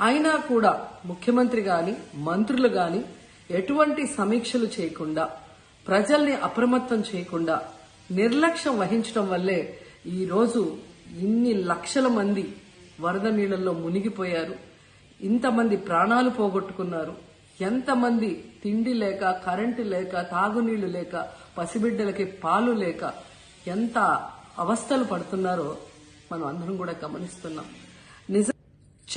అయినా కూడా ముఖ్యమంత్రి గాని మంత్రులు గాని ఎటువంటి సమీక్షలు చేయకుండా ప్రజల్ని అప్రమత్తం చేయకుండా నిర్లక్ష్యం వహించడం వల్లే ఈ రోజు ఇన్ని లక్షల మంది వరద నీళ్ళలో మునిగిపోయారు. ఇంతమంది ప్రాణాలు పోగొట్టుకున్నారు. ఎంతమంది తిండి లేక కరెంటు లేక తాగునీళ్ళు లేక పసిబిడ్డలకి పాలు లేక ఎంత అవస్థలు పడుతున్నారో మనం అందరం కూడా గమనిస్తున్నాం.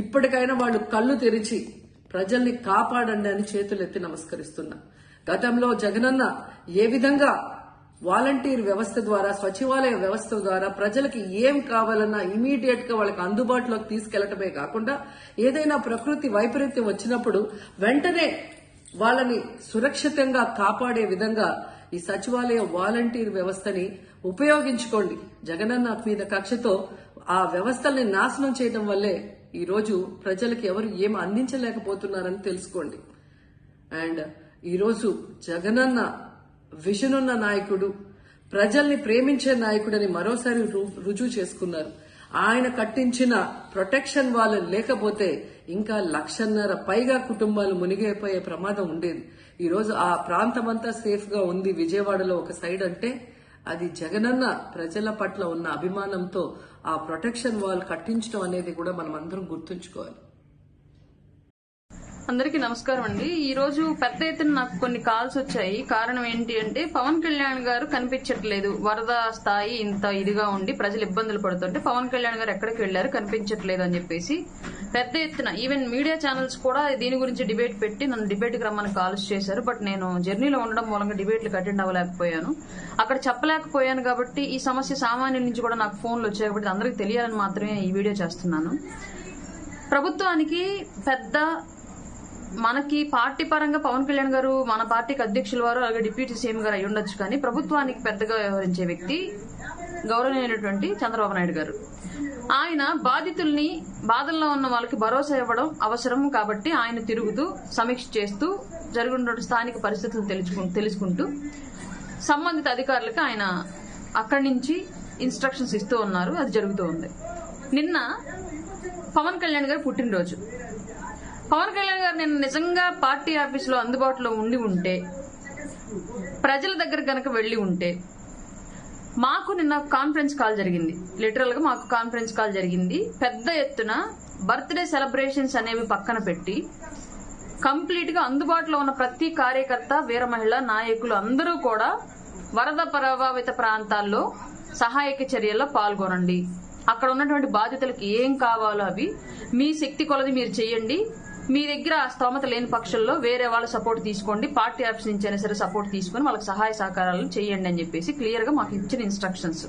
ఇప్పటికైనా వాళ్ళు కళ్ళు తెరిచి ప్రజల్ని కాపాడండి అని చేతులెత్తి నమస్కరిస్తున్నా. గతంలో జగనన్న ఏ విధంగా వాలంటీర్ వ్యవస్థ ద్వారా సచివాలయ వ్యవస్థ ద్వారా ప్రజలకి ఏం కావాలన్నా ఇమీడియట్గా వాళ్ళకి అందుబాటులోకి తీసుకెళ్ళటమే కాకుండా ఏదైనా ప్రకృతి వైపరీత్యం వచ్చినప్పుడు వెంటనే వాళ్ళని సురక్షితంగా కాపాడే విధంగా ఈ సచివాలయ వాలంటీర్ వ్యవస్థని ఉపయోగించుకోండి. జగనన్న మీద కక్షతో ఆ వ్యవస్థల్ని నాశనం చేయడం వల్లే ఈరోజు ప్రజలకు ఎవరు ఏం అందించలేకపోతున్నారని తెలుసుకోండి. అండ్ ఈరోజు జగనన్న విజన్ ఉన్న నాయకుడు ప్రజల్ని ప్రేమించే నాయకుడని మరోసారి రు- రుజువు చేసుకున్నారు. ఆయన కట్టించిన ప్రొటెక్షన్ వాళ్ళు లేకపోతే ఇంకా లక్షన్నర పైగా కుటుంబాలు మునిగిపోయే ప్రమాదం ఉండేది. ఈరోజు ఆ ప్రాంతమంతా సేఫ్గా ఉంది. విజయవాడలో ఒక సైడ్ అంటే అది జగనన్న ప్రజల పట్ల ఉన్న అభిమానంతో ఆ ప్రొటెక్షన్ వాల్ కట్టించడం అనేది కూడా మనం అందరం గుర్తుంచుకోవాలి. అందరికీ నమస్కారం అండి. ఈ రోజు పెద్ద ఎత్తున నాకు కొన్ని కాల్స్ వచ్చాయి. కారణం ఏంటి అంటే పవన్ కళ్యాణ్ గారు కనిపించట్లేదు. వరద స్థాయి ఇంత ఇదిగా ఉండి ప్రజలు ఇబ్బందులు పడుతుంటే పవన్ కళ్యాణ్ గారు ఎక్కడికి వెళ్ళారు కనిపించట్లేదు అని చెప్పేసి పెద్ద ఎత్తున ఈవెన్ మీడియా ఛానల్స్ కూడా దీని గురించి డిబేట్ పెట్టి నన్ను డిబేట్కి రమ్మని కాల్స్ చేశారు. బట్ నేను జర్నీలో ఉండడం మూలంగా డిబేట్లకు అటెండ్ అవ్వలేకపోయాను. అక్కడ చెప్పలేకపోయాను కాబట్టి ఈ సమస్య సామాన్యుల నుంచి కూడా నాకు ఫోన్లు వచ్చాయి కాబట్టి అందరికీ తెలియాలని మాత్రమే ఈ వీడియో చేస్తున్నాను. ప్రభుత్వానికి పెద్ద మనకి పార్టీ పరంగా పవన్ కళ్యాణ్ గారు మన పార్టీకి అధ్యక్షుల వారు అలాగే డిప్యూటీ సీఎం గారు అయి ఉండొచ్చు కానీ ప్రభుత్వానికి పెద్దగా వ్యవహరించే వ్యక్తి గౌరవనీయులైనటువంటి చంద్రబాబు నాయుడు గారు. ఆయన బాధితుల్ని బాధల్లో ఉన్న వాళ్ళకి భరోసా ఇవ్వడం అవసరం కాబట్టి ఆయన తిరుగుతూ సమీక్ష చేస్తూ జరుగుతున్న స్థానిక పరిస్థితులు తెలుసుకుంటూ సంబంధిత అధికారులకు ఆయన అక్కడి నుంచి ఇన్స్ట్రక్షన్స్ ఇస్తూ ఉన్నారు. అది జరుగుతూ ఉంది. నిన్న పవన్ కళ్యాణ్ గారు పుట్టినరోజు. పవన్ కళ్యాణ్ గారు నేను నిజంగా పార్టీ ఆఫీసులో అందుబాటులో ఉండి ఉంటే ప్రజల దగ్గర గనక వెళ్ళి ఉంటే మాకు నిన్న కాన్ఫరెన్స్ కాల్ జరిగింది. లిటరల్గా మాకు కాన్ఫరెన్స్ కాల్ జరిగింది. పెద్ద ఎత్తున బర్త్డే సెలబ్రేషన్స్ అనేవి పక్కన పెట్టి కంప్లీట్గా అందుబాటులో ఉన్న ప్రతి కార్యకర్త వీర మహిళ నాయకులు అందరూ కూడా వరద ప్రభావిత ప్రాంతాల్లో సహాయక చర్యల్లో పాల్గొనండి. అక్కడ ఉన్నటువంటి బాధితులకు ఏం కావాలో అవి మీ శక్తి కొలది మీరు చేయండి. మీ దగ్గర ఆ స్తోమత లేని పక్షంలో వేరే వాళ్ళ సపోర్ట్ తీసుకోండి. పార్టీ ఆఫీస్ నుంచి అయినా సరే సపోర్ట్ తీసుకొని వాళ్ళకి సహాయ సహకారాలు చేయండి అని చెప్పేసి క్లియర్గా మాకు ఇచ్చిన ఇన్స్ట్రక్షన్స్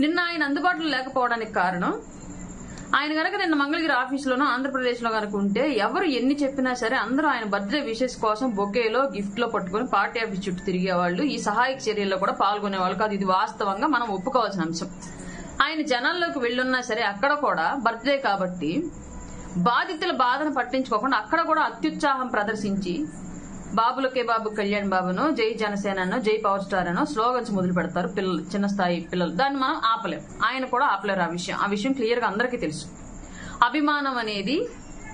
నిన్న ఆయన అందుబాటులో లేకపోవడానికి కారణం ఆయన గనక నిన్న మంగళగిరి ఆఫీసులోనో ఆంధ్రప్రదేశ్లో కనుక ఉంటే ఎవరు ఎన్ని చెప్పినా సరే అందరూ ఆయన బర్త్డే విషెస్ కోసం బొకేలో గిఫ్ట్లో పట్టుకుని పార్టీ ఆఫీస్ చుట్టూ తిరిగేవాళ్ళు. ఈ సహాయక చర్యల్లో కూడా పాల్గొనేవాళ్ళు కాదు. ఇది వాస్తవంగా మనం ఒప్పుకోవాల్సిన అంశం. ఆయన జనాల్లోకి వెళ్ళున్నా సరే అక్కడ కూడా బర్త్డే కాబట్టి బాధితుల బాధను పట్టించుకోకుండా అక్కడ కూడా అత్యుత్సాహం ప్రదర్శించి బాబులకే బాబు కళ్యాణ్ బాబును జై జనసేనను జై పవర్ స్టార్ అనో స్లోగన్స్ మొదలు పెడతారు పిల్లలు చిన్న స్థాయి పిల్లలు. దాన్ని మనం ఆపలేం. ఆయన కూడా ఆపలేరు ఆ విషయం. ఆ విషయం క్లియర్గా అందరికీ తెలుసు. అభిమానం అనేది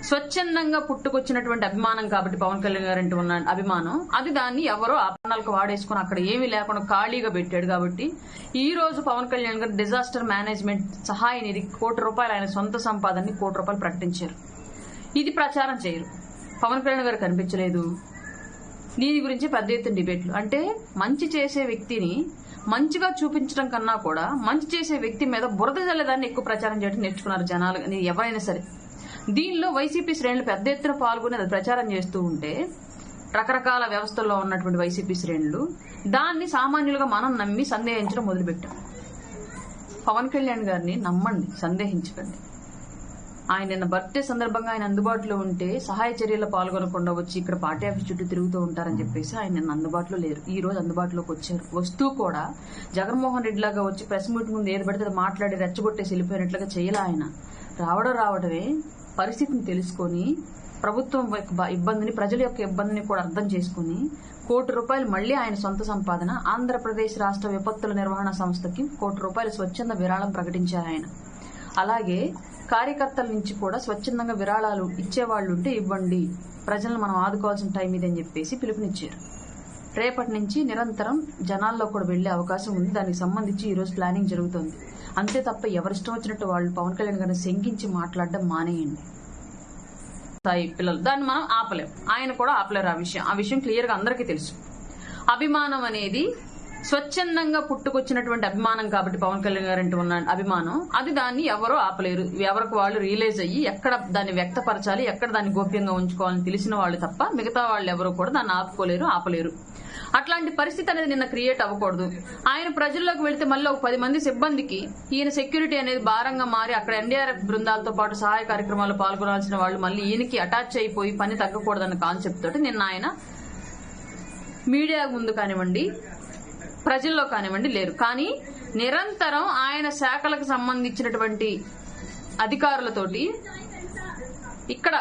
స్వచ్ఛందంగా పుట్టుకొచ్చినటువంటి అభిమానం కాబట్టి పవన్ కళ్యాణ్ గారు అంటే ఉన్న అభిమానం. అది దాన్ని ఎవరో అభిమానాలకు వాడేసుకుని అక్కడ ఏమీ లేకుండా ఖాళీగా పెట్టాడు కాబట్టి ఈ రోజు పవన్ కళ్యాణ్ గారు డిజాస్టర్ మేనేజ్మెంట్ సహాయ నిధి కోటి రూపాయలు ఆయన సొంత సంపాదనని కోటి రూపాయలు ప్రకటించారు. ఇది ప్రచారం చేయరు. పవన్ కళ్యాణ్ గారు కనిపించలేదు. దీని గురించి పెద్ద ఎత్తున డిబేట్లు. అంటే మంచి చేసే వ్యక్తిని మంచిగా చూపించడం కన్నా కూడా మంచి చేసే వ్యక్తి మీద బురద జల్లేదాన్ని ఎక్కువ ప్రచారం చేయడం నేర్చుకున్నారు జనాలు. ఎవరైనా సరే. దీనిలో వైసీపీ శ్రేణులు పెద్ద ఎత్తున పాల్గొని అది ప్రచారం చేస్తూ ఉంటే రకరకాల వ్యవస్థల్లో ఉన్నటువంటి వైసీపీ శ్రేణులు దాన్ని సామాన్యులుగా మనం నమ్మి సందేహించడం మొదలుపెట్టాం. పవన్ కళ్యాణ్ గారిని నమ్మండి సందేహించకండి. ఆయన నిన్న బర్త్డే సందర్భంగా ఆయన అందుబాటులో ఉంటే సహాయ చర్యల్లో పాల్గొనకుండా వచ్చి ఇక్కడ పార్టీ ఆఫీస్ చుట్టూ తిరుగుతూ ఉంటారని చెప్పేసి ఆయన నిన్న అందుబాటులో లేరు. ఈ రోజు అందుబాటులోకి వచ్చారు. వస్తూ కూడా జగన్మోహన్ రెడ్డి లాగా వచ్చి ప్రెస్ మీట్ ముందు ఏది పడితే అది మాట్లాడి రెచ్చగొట్టేసి వెళ్ళిపోయినట్లుగా చేయాల ఆయన. రావడం రావడమే పరిస్థితిని తెలుసుకొని ప్రభుత్వం యొక్క ఇబ్బందిని ప్రజల యొక్క ఇబ్బందిని కూడా అర్థం చేసుకుని కోటి రూపాయలు మళ్ళీ ఆయన సొంత సంపాదన ఆంధ్రప్రదేశ్ రాష్ట్ర విపత్తుల నిర్వహణ సంస్థకి కోటి రూపాయలు స్వచ్ఛంద విరాళం ప్రకటించారు ఆయన. అలాగే కార్యకర్తల నుంచి కూడా స్వచ్ఛందంగా విరాళాలు ఇచ్చేవాళ్ళుంటే ఇవ్వండి ప్రజలను మనం ఆదుకోవాల్సిన టైం ఇదని చెప్పేసి పిలుపునిచ్చారు. రేపటి నుంచి నిరంతరం జనాల్లో కూడా వెళ్ళే అవకాశం ఉంది. దానికి సంబంధించి ఈ రోజు ప్లానింగ్ జరుగుతోంది. అంతే తప్ప ఎవరిష్టం వచ్చినట్టు వాళ్ళు పవన్ కళ్యాణ్ గారిని శంకించి మాట్లాడడం మానేయండి. స్థాయి పిల్లలు. దాన్ని మనం ఆపలేం. ఆయన కూడా ఆపలేరు ఆ విషయం. ఆ విషయం క్లియర్గా అందరికీ తెలుసు. అభిమానం అనేది స్వచ్ఛందంగా పుట్టుకొచ్చినటువంటి అభిమానం కాబట్టి పవన్ కళ్యాణ్ గారు ఉన్న అభిమానం. అది దాన్ని ఎవరో ఆపలేరు. ఎవరికి వాళ్ళు రియలైజ్ అయ్యి ఎక్కడ దాన్ని వ్యక్తపరచాలి ఎక్కడ దాన్ని గోప్యంగా ఉంచుకోవాలని తెలిసిన వాళ్ళు తప్ప మిగతా వాళ్ళు ఎవరు కూడా దాన్ని ఆపుకోలేరు ఆపలేరు. అట్లాంటి పరిస్థితి అనేది నిన్న క్రియేట్ అవ్వకూడదు. ఆయన ప్రజల్లోకి వెళితే మళ్ళీ ఒక పది మంది సిబ్బందికి ఈయన సెక్యూరిటీ అనేది భారంగా మారి అక్కడ ఎన్డీఆర్ఎఫ్ బృందాలతో పాటు సహాయ కార్యక్రమాల్లో పాల్గొనాల్సిన వాళ్ళు మళ్ళీ ఈయనకి అటాచ్ అయిపోయి పని తగ్గకూడదన్న కాన్సెప్ట్ తోటి నిన్న ఆయన మీడియా ముందు కానివ్వండి ప్రజల్లో కానివ్వండి లేరు. కానీ నిరంతరం ఆయన శాఖలకు సంబంధించినటువంటి అధికారులతోటి ఇక్కడ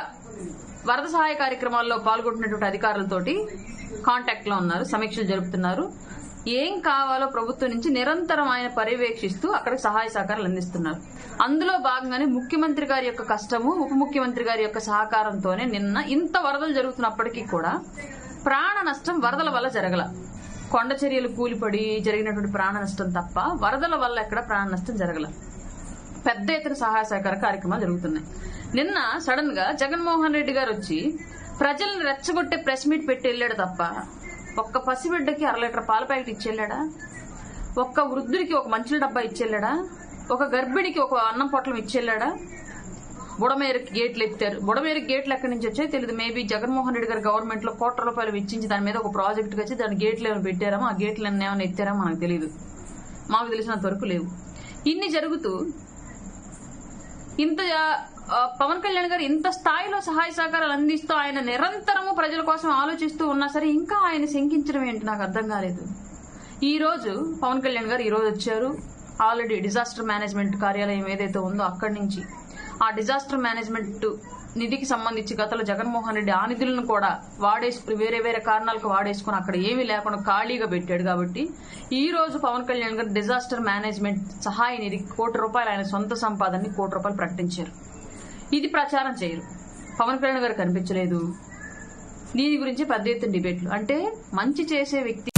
వరద సహాయ కార్యక్రమాల్లో పాల్గొంటున్నటువంటి అధికారులతోటి కాంటాక్ట్లో ఉన్నారు సమీక్షలు జరుపుతున్నారు. ఏం కావాలో ప్రభుత్వం నుంచి నిరంతరం ఆయన పర్యవేక్షిస్తూ అక్కడ సహాయ సహకారాలు అందిస్తున్నారు. అందులో భాగంగానే ముఖ్యమంత్రి గారి యొక్క కష్టము ఉప ముఖ్యమంత్రి గారి యొక్క సహకారంతోనే నిన్న ఇంత వరదలు జరుగుతున్నప్పటికీ కూడా ప్రాణ నష్టం వరదల వల్ల జరగల. కొండ చర్యలు కూలిపడి జరిగినటువంటి ప్రాణ నష్టం తప్ప వరదల వల్ల ఎక్కడ ప్రాణ నష్టం జరగల. పెద్ద ఎత్తున సహాయ సహకార కార్యక్రమాలు జరుగుతున్నాయి. నిన్న సడన్గా జగన్మోహన్ రెడ్డి గారు వచ్చి ప్రజల్ని రెచ్చగొట్టే ప్రెస్ మీట్ పెట్టి వెళ్ళాడు తప్ప ఒక్క పసిబిడ్డకి అర లీటర్ పాల ప్యాకెట్ ఇచ్చేళ్ళాడా? ఒక్క వృద్ధుడికి ఒక మంచుల డబ్బా ఇచ్చేళ్ళాడా? ఒక గర్భిణికి ఒక అన్నం పొట్లం ఇచ్చేళ్ళాడా? బుడమేరకు గేట్లు ఎత్తారు. బుడమేరుకి గేట్లు ఎక్కడి నుంచి వచ్చాయో తెలియదు మేబీ జగన్మోహన్ రెడ్డి గారు గవర్నమెంట్లో కోట్ల రూపాయలు వెచ్చించి దాని మీద ఒక ప్రాజెక్ట్ వచ్చి దాని గేట్లు ఏమైనా పెట్టారామో ఆ గేట్లు ఏమైనా ఎత్తారో మనకు తెలియదు మాకు తెలిసినంత వరకు లేవు. ఇన్ని జరుగుతూ ఇంత పవన్ కళ్యాణ్ గారు ఇంత స్థాయిలో సహాయ సహకారాలు అందిస్తూ ఆయన నిరంతరము ప్రజల కోసం ఆలోచిస్తూ ఉన్నా సరే ఇంకా ఆయన శంకించడం ఏంటి నాకు అర్థం కాలేదు. ఈ రోజు పవన్ కళ్యాణ్ గారు ఈ రోజు వచ్చారు. ఆల్రెడీ డిజాస్టర్ మేనేజ్మెంట్ కార్యాలయం ఏదైతే ఉందో అక్కడి నుంచి ఆ డిజాస్టర్ మేనేజ్మెంట్ నిధికి సంబంధించి గతంలో జగన్మోహన్ రెడ్డి ఆ నిధులను కూడా వాడేసుకుని వేరే వేరే కారణాలకు వాడేసుకుని అక్కడ ఏమీ లేకుండా ఖాళీగా పెట్టాడు కాబట్టి ఈ రోజు పవన్ కళ్యాణ్ గారు డిజాస్టర్ మేనేజ్మెంట్ సహాయ నిధి కోటి రూపాయలు ఆయన సొంత సంపాదనని కోటి రూపాయలు ప్రకటించారు. ఇది ప్రచారం చేయరు. పవన్ కళ్యాణ్ గారు కనిపించలేదు. దీని గురించి పెద్ద ఎత్తున డిబేట్లు. అంటే మంచి చేసే వ్యక్తి